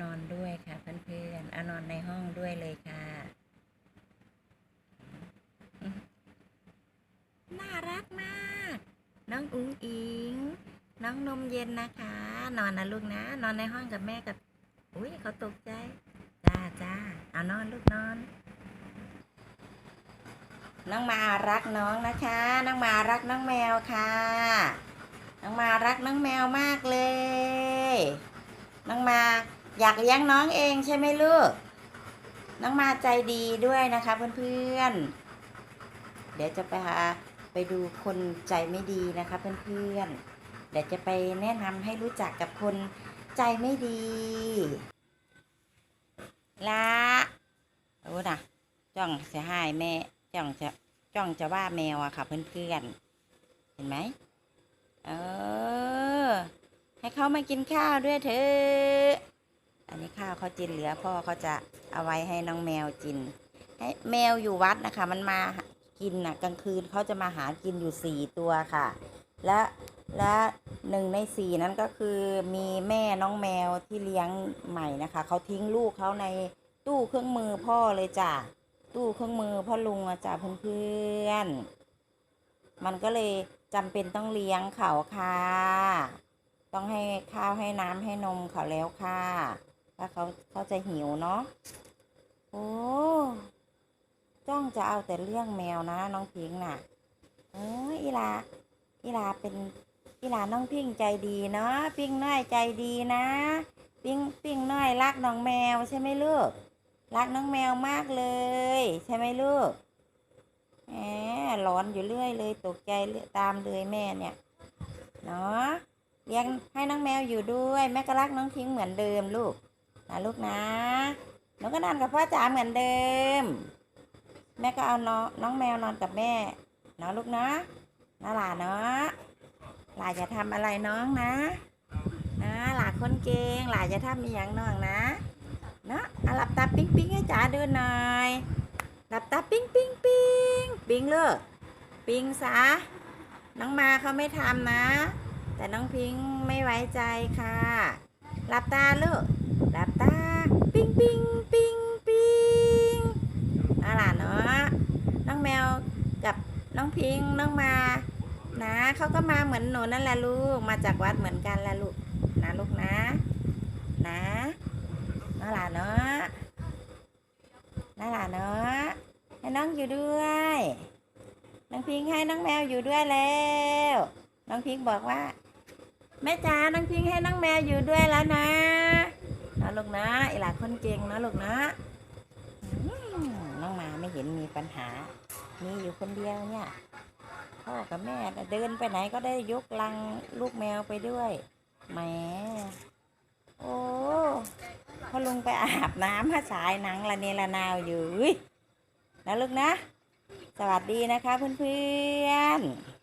นอนด้วยค่ะเพื่อนๆเอานอนในห้องด้วยเลยค่ะ น่ารักมาก น้องอุ้งอิง น้องนมเย็นนะคะ นอนนะลูกนะ นอนในห้องกับแม่กับ อุ้ยเขาตกใจ จ้าจ้าเอานอนลูกนอน น้องมารักน้องนะคะ น้องมารักน้องแมวค่ะ น้องมารักน้องแมวมากเลย น้องมา อยากเลี้ยงน้องเองใช่ไหมลูก น้องมาใจดีด้วยนะคะเพื่อนๆ เดี๋ยวจะไปหาไปดูคนใจไม่ดีนะคะเพื่อนๆ เดี๋ยวจะไปแนะนำให้รู้จักกับคนใจไม่ดีละโอ้นะจ้องเสียหายแม่จ้องจะจ้องจะว่าแมวอะค่ะเพื่อนๆ เห็นไหมเออให้เขามากินข้าวด้วยเถอะ อันนี้ข้าวเขาจินเหลือพ่อเขาจะเอาไว้ให้น้องแมวจิน ให้แมวอยู่วัดนะคะ มันมากินน่ะกลางคืนเขาจะมาหากินอยู่สี่ตัวค่ะ และและหนึ่งในสี่นั้นก็คือมีแม่น้องแมวที่เลี้ยงใหม่นะคะเขาทิ้งลูกเขาในตู้เครื่องมือพ่อเลยจ้ะตู้เครื่องมือพ่อลุงอะจ้ะเพื่อนๆมันก็เลยจำเป็นต้องเลี้ยงเขาค่ะ ต้องให้ข้าวให้น้ำให้นมเขาแล้วค่ะ ถ้าเขาเขาจะหิวเนาะโอ้จ้องจะเอาแต่เรื่องแมวนะ น้องพิงค์น่ะโอ้ยอีลาอีลาเป็นอีลาน้องพิงค์ใจดีเนาะพิงค์น้อยใจดีนะพิงค์พิงค์น้อยรักน้องแมวใช่ไหมลูกรักน้องแมวมากเลย ใช่ไหมลูกแหมร้อนอยู่เรื่อยเลยตกใจตามเลยแม่เนี่ยเนาะเลี้ยงให้น้องแมวอยู่ด้วยแม่ก็รักน้องพิงค์เหมือนเดิมลูก นะลูกนะหนูก็นอนกับพ่อจ๋าเหมือนเดิม แม่ก็เอาน้องน้องแมวนอนกับแม่เนาะลูกนะนะหลานเนาะหลานจะทำอะไรน้องนะ นะหลานคนเก่งหลานจะทำมีอย่างน้องนะเนาะอาหลับตาปิ๊งปิ๊งให้จ๋าดูหน่อยหลับตาปิ๊งปิ๊งปิ๊งปิ๊งเลิกปิ๊งซะน้องมาเขาไม่ทำนะ แต่น้องพิงไม่ไว้ใจค่ะหลับตาลูก หลับตา ปิ้งปิ้งปิ้งปิ้งเอาล่ะเนาะน้องแมวกับน้องพิงค์น้องมา นะเขาก็มาเหมือนหนูนั่นแหละลูกมาจากวัดเหมือนกันแหละลูกนะลูกนะ นะน่าล่ะเนาะน่าล่ะเนาะให้น้องอยู่ด้วยน้องพิงค์ให้น้องแมวอยู่ด้วยแล้วน้องพิงค์บอกว่าแม่จ๋าน้องพิงค์ให้น้องแมวอยู่ด้วยแล้วนะ ลูกนะไอหลาคนเก่งนะลูกนะน้องมาไม่เห็นมีปัญหา มีอยู่คนเดียวเนี่ยพ่อกับแม่เดินไปไหนก็ได้ยกลังลูกแมวไปด้วยแหมโอ้พอลุงไปอาบน้ำมาฉายหนังละเนระนาวอยู่นะลูกนะ สวัสดีนะคะเพื่อนๆ